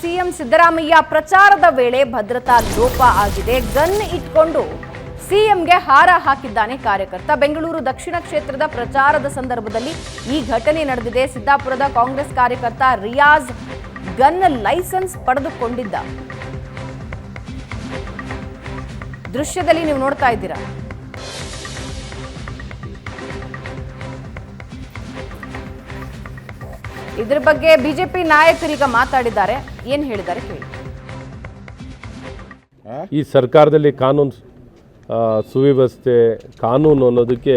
CM Siddaramaiah ಪ್ರಚಾರದ ವೇಳೆ ಭದ್ರತಾ ಲೋಪ ಆಗಿದೆ. ಗನ್ ಇಟ್ಕೊಂಡು ಸಿಎಂಗೆ ಹಾರ ಹಾಕಿದ್ದಾನೆ ಕಾರ್ಯಕರ್ತ. ಬೆಂಗಳೂರು ದಕ್ಷಿಣ ಕ್ಷೇತ್ರದ ಪ್ರಚಾರದ ಸಂದರ್ಭದಲ್ಲಿ ಈ ಘಟನೆ ನಡೆದಿದೆ. ಸಿದ್ದಾಪುರದ ಕಾಂಗ್ರೆಸ್ ಕಾರ್ಯಕರ್ತ ರಿಯಾಜ್ ಗನ್ ಲೈಸೆನ್ಸ್ ಪಡೆದುಕೊಂಡಿದ್ದ. ದೃಶ್ಯದಲ್ಲಿ ನೀವು ನೋಡ್ತಾ ಇದ್ದೀರಾ? ಇದ್ರ ಬಗ್ಗೆ ಬಿಜೆಪಿ ನಾಯಕರೀಗ ಮಾತಾಡಿದ್ದಾರೆ. ಏನು ಹೇಳಿದ್ದಾರೆ ಕೇಳಿ. ಈ ಸರ್ಕಾರದಲ್ಲಿ ಕಾನೂನು ಸುವ್ಯವಸ್ಥೆ ಕಾನೂನು ಅನ್ನೋದಕ್ಕೆ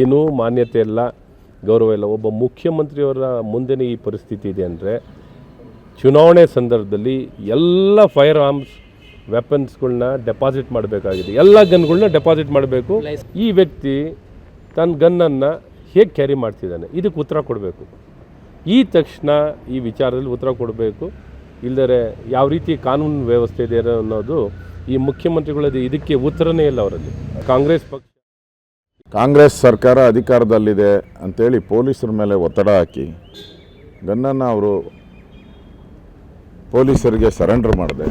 ಏನೂ ಮಾನ್ಯತೆ ಇಲ್ಲ ಗೌರವ ಇಲ್ಲ. ಒಬ್ಬ ಮುಖ್ಯಮಂತ್ರಿಯವರ ಮುಂದೆನೇ ಈ ಪರಿಸ್ಥಿತಿ ಇದೆ ಅಂದರೆ ಚುನಾವಣೆ ಸಂದರ್ಭದಲ್ಲಿ ಎಲ್ಲ ಫೈರ್ ಆರ್ಮ್ಸ್ ವೆಪನ್ಸ್ಗಳನ್ನ ಡೆಪಾಸಿಟ್ ಮಾಡಬೇಕಾಗಿದೆ. ಎಲ್ಲ ಗನ್ಗಳನ್ನ ಡೆಪಾಸಿಟ್ ಮಾಡಬೇಕು. ಈ ವ್ಯಕ್ತಿ ತನ್ನ ಗನ್ನನ್ನು ಹೇಗೆ ಕ್ಯಾರಿ ಮಾಡ್ತಿದ್ದಾನೆ? ಇದಕ್ಕೆ ಉತ್ತರ ಕೊಡಬೇಕು. ಈ ತಕ್ಷಣ ಈ ವಿಚಾರದಲ್ಲಿ ಉತ್ತರ ಕೊಡಬೇಕು. ಇಲ್ಲದರೆ ಯಾವ ರೀತಿ ಕಾನೂನು ವ್ಯವಸ್ಥೆ ಇದೆ ಅನ್ನೋದು ಈ ಮುಖ್ಯಮಂತ್ರಿಗಳದ್ದು ಇದಕ್ಕೆ ಉತ್ತರನೇ ಇಲ್ಲ ಅವರಲ್ಲಿ. ಕಾಂಗ್ರೆಸ್ ಪಕ್ಷ ಕಾಂಗ್ರೆಸ್ ಸರ್ಕಾರ ಅಧಿಕಾರದಲ್ಲಿದೆ ಅಂತೇಳಿ ಪೊಲೀಸರ ಮೇಲೆ ಒತ್ತಡ ಹಾಕಿ ಗನ್ನನ್ನು ಅವರು ಪೊಲೀಸರಿಗೆ ಸರೆಂಡರ್ ಮಾಡಿದೆ.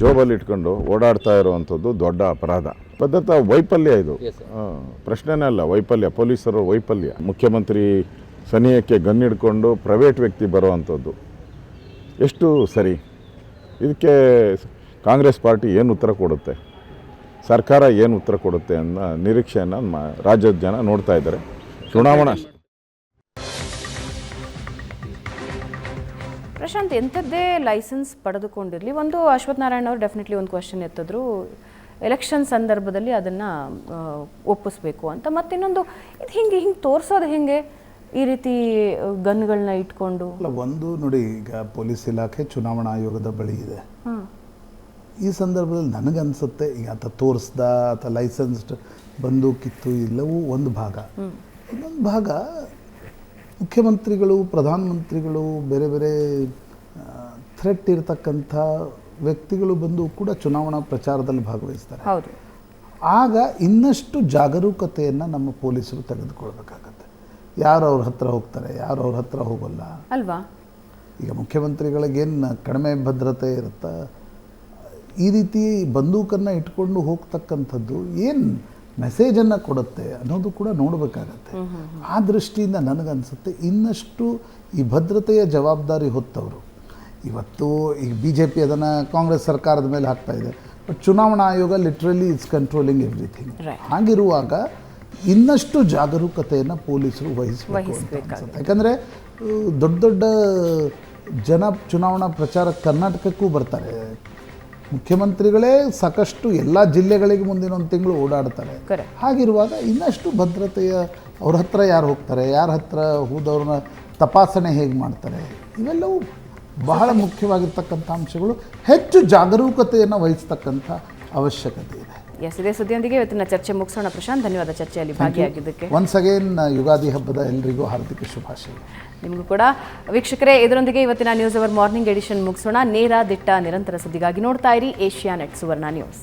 ಜೋಬಲ್ಲಿ ಇಟ್ಕೊಂಡು ಓಡಾಡ್ತಾ ಇರುವಂಥದ್ದು ದೊಡ್ಡ ಅಪರಾಧ. ಪದ್ಧತ ವೈಫಲ್ಯ ಇದು. ಪ್ರಶ್ನೆನೇ ಅಲ್ಲ ವೈಫಲ್ಯ ಪೊಲೀಸರು ವೈಫಲ್ಯ. ಮುಖ್ಯಮಂತ್ರಿ ಸನಿಹಕ್ಕೆ ಗನ್ನಿಡ್ಕೊಂಡು ಪ್ರೈವೇಟ್ ವ್ಯಕ್ತಿ ಬರುವಂಥದ್ದು. ಎಷ್ಟು ಸರಿ? ಇದಕ್ಕೆ ಕಾಂಗ್ರೆಸ್ ಪಾರ್ಟಿ ಏನು ಉತ್ತರ ಕೊಡುತ್ತೆ? ಸರ್ಕಾರ ಏನು ಉತ್ತರ ಕೊಡುತ್ತೆ ಅನ್ನೋ ನಿರೀಕ್ಷೆಯನ್ನು ರಾಜ್ಯದ ಜನ ನೋಡ್ತಾ ಇದ್ದಾರೆ. ಚುನಾವಣಾ ಪ್ರಶಾಂತ್, ಎಂಥದ್ದೇ ಲೈಸೆನ್ಸ್ ಪಡೆದುಕೊಂಡಿರಲಿ. ಒಂದು ಅಶ್ವಥ್ ನಾರಾಯಣ ಅವರು ಡೆಫಿನೆಟ್ಲಿ ಒಂದು ಕ್ವಶನ್ ಎತ್ತಿದ್ರು. ಎಲೆಕ್ಷನ್ ಸಂದರ್ಭದಲ್ಲಿ ಅದನ್ನು ಒಪ್ಪಿಸ್ಬೇಕು ಅಂತ. ಮತ್ತಿನ್ನೊಂದು, ಇದು ಹಿಂಗೆ ಹಿಂಗೆ ತೋರಿಸೋದು ಹೆಂಗೆ? ಈ ರೀತಿ ಗನ್ಗಳನ್ನ ಇಟ್ಕೊಂಡು? ಅಲ್ಲ ಒಂದು ನೋಡಿ ಈಗ ಪೊಲೀಸ್ ಇಲಾಖೆ ಚುನಾವಣಾ ಆಯೋಗದ ಬಳಿ ಇದೆ. ಈ ಸಂದರ್ಭದಲ್ಲಿ ನನಗನ್ಸುತ್ತೆ ಈಗ ಆತ ತೋರಿಸ್ದ ಅಥವಾ ಲೈಸೆನ್ಸ್ಡ್ ಬಂದೂಕಿತ್ತು ಇಲ್ಲವೂ ಒಂದು ಭಾಗ. ಇನ್ನೊಂದು ಭಾಗ ಮುಖ್ಯಮಂತ್ರಿಗಳು ಪ್ರಧಾನಮಂತ್ರಿಗಳು ಬೇರೆ ಬೇರೆ ಥ್ರೆಟ್ ಇರತಕ್ಕಂಥ ವ್ಯಕ್ತಿಗಳು ಬಂದು ಕೂಡ ಚುನಾವಣಾ ಪ್ರಚಾರದಲ್ಲಿ ಭಾಗವಹಿಸ್ತಾರೆ. ಆಗ ಇನ್ನಷ್ಟು ಜಾಗರೂಕತೆಯನ್ನು ನಮ್ಮ ಪೊಲೀಸರು ತೆಗೆದುಕೊಳ್ಬೇಕಾಗತ್ತೆ. ಯಾರು ಅವ್ರ ಹತ್ರ ಹೋಗ್ತಾರೆ ಯಾರು ಅವ್ರ ಹತ್ರ ಹೋಗಲ್ಲ? ಅಲ್ವಾ? ಈಗ ಮುಖ್ಯಮಂತ್ರಿಗಳಿಗೇನು ಕಡಿಮೆ ಭದ್ರತೆ ಇರುತ್ತಾ? ಈ ರೀತಿ ಬಂದೂಕನ್ನು ಇಟ್ಕೊಂಡು ಹೋಗ್ತಕ್ಕಂಥದ್ದು ಏನು ಮೆಸೇಜನ್ನು ಕೊಡುತ್ತೆ ಅನ್ನೋದು ಕೂಡ ನೋಡಬೇಕಾಗತ್ತೆ. ಆ ದೃಷ್ಟಿಯಿಂದ ನನಗನ್ಸುತ್ತೆ ಇನ್ನಷ್ಟು ಈ ಭದ್ರತೆಯ ಜವಾಬ್ದಾರಿ ಹೊತ್ತವರು. ಇವತ್ತು ಈಗ ಬಿ ಜೆ ಪಿ ಅದನ್ನು ಕಾಂಗ್ರೆಸ್ ಸರ್ಕಾರದ ಮೇಲೆ ಹಾಕ್ತಾ ಇದೆ. ಬಟ್ ಚುನಾವಣಾ ಆಯೋಗ ಲಿಟ್ರಲಿ ಇಟ್ಸ್ ಕಂಟ್ರೋಲಿಂಗ್ ಎವ್ರಿಥಿಂಗ್ ಹಾಗಿರುವಾಗ ಇನ್ನಷ್ಟು ಜಾಗರೂಕತೆಯನ್ನು ಪೊಲೀಸರು ವಹಿಸಬೇಕು ಅಂತ ಯಾಕಂದರೆ ದೊಡ್ಡ ದೊಡ್ಡ ಜನ ಚುನಾವಣಾ ಪ್ರಚಾರ ಕರ್ನಾಟಕಕ್ಕೂ ಬರ್ತಾರೆ. ಮುಖ್ಯಮಂತ್ರಿಗಳೇ ಸಾಕಷ್ಟು ಎಲ್ಲ ಜಿಲ್ಲೆಗಳಿಗೆ ಮುಂದಿನ ಒಂದು ತಿಂಗಳು ಓಡಾಡ್ತಾರೆ. ಹಾಗಿರುವಾಗ ಇನ್ನಷ್ಟು ಭದ್ರತೆಯ ಅವ್ರ ಹತ್ರ ಯಾರು ಹೋಗ್ತಾರೆ ಯಾರ ಹತ್ರ ಹೋದವ್ರನ್ನ ತಪಾಸಣೆ ಹೇಗೆ ಮಾಡ್ತಾರೆ ಇವೆಲ್ಲವೂ ಬಹಳ ಮುಖ್ಯವಾಗಿರ್ತಕ್ಕಂಥ ಅಂಶಗಳು ಹೆಚ್ಚು ಜಾಗರೂಕತೆಯನ್ನು ವಹಿಸ್ತಕ್ಕಂಥ ಅವಶ್ಯಕತೆ ಇದೆ. ಎಸ್ ಇದೇ ಸುದ್ದಿಯೊಂದಿಗೆ ಇವತ್ತಿನ ಚರ್ಚೆ ಮುಗಿಸೋಣ. ಪ್ರಶಾಂತ್ ಧನ್ಯವಾದ ಚರ್ಚೆಯಲ್ಲಿ ಭಾಗಿಯಾಗಿದ್ದಕ್ಕೆ. ಒನ್ಸ್ ಅಗೇನ್ ಯುಗಾದಿ ಹಬ್ಬದ ಎಲ್ರಿಗೂ ಹಾರ್ದಿಕ ಶುಭಾಶಯ. ನಿಮಗೂ ಕೂಡ. ವೀಕ್ಷಕರೇ ಇದರೊಂದಿಗೆ ಇವತ್ತಿನ ನ್ಯೂಸ್ ಅವರ್ ಮಾರ್ನಿಂಗ್ ಎಡಿಷನ್ ಮುಗಿಸೋಣ. ನೇರ ದಿಟ್ಟ ನಿರಂತರ ಸುದ್ದಿಗಾಗಿ ನೋಡ್ತಾ ಇರಿ Asianet Suvarna news.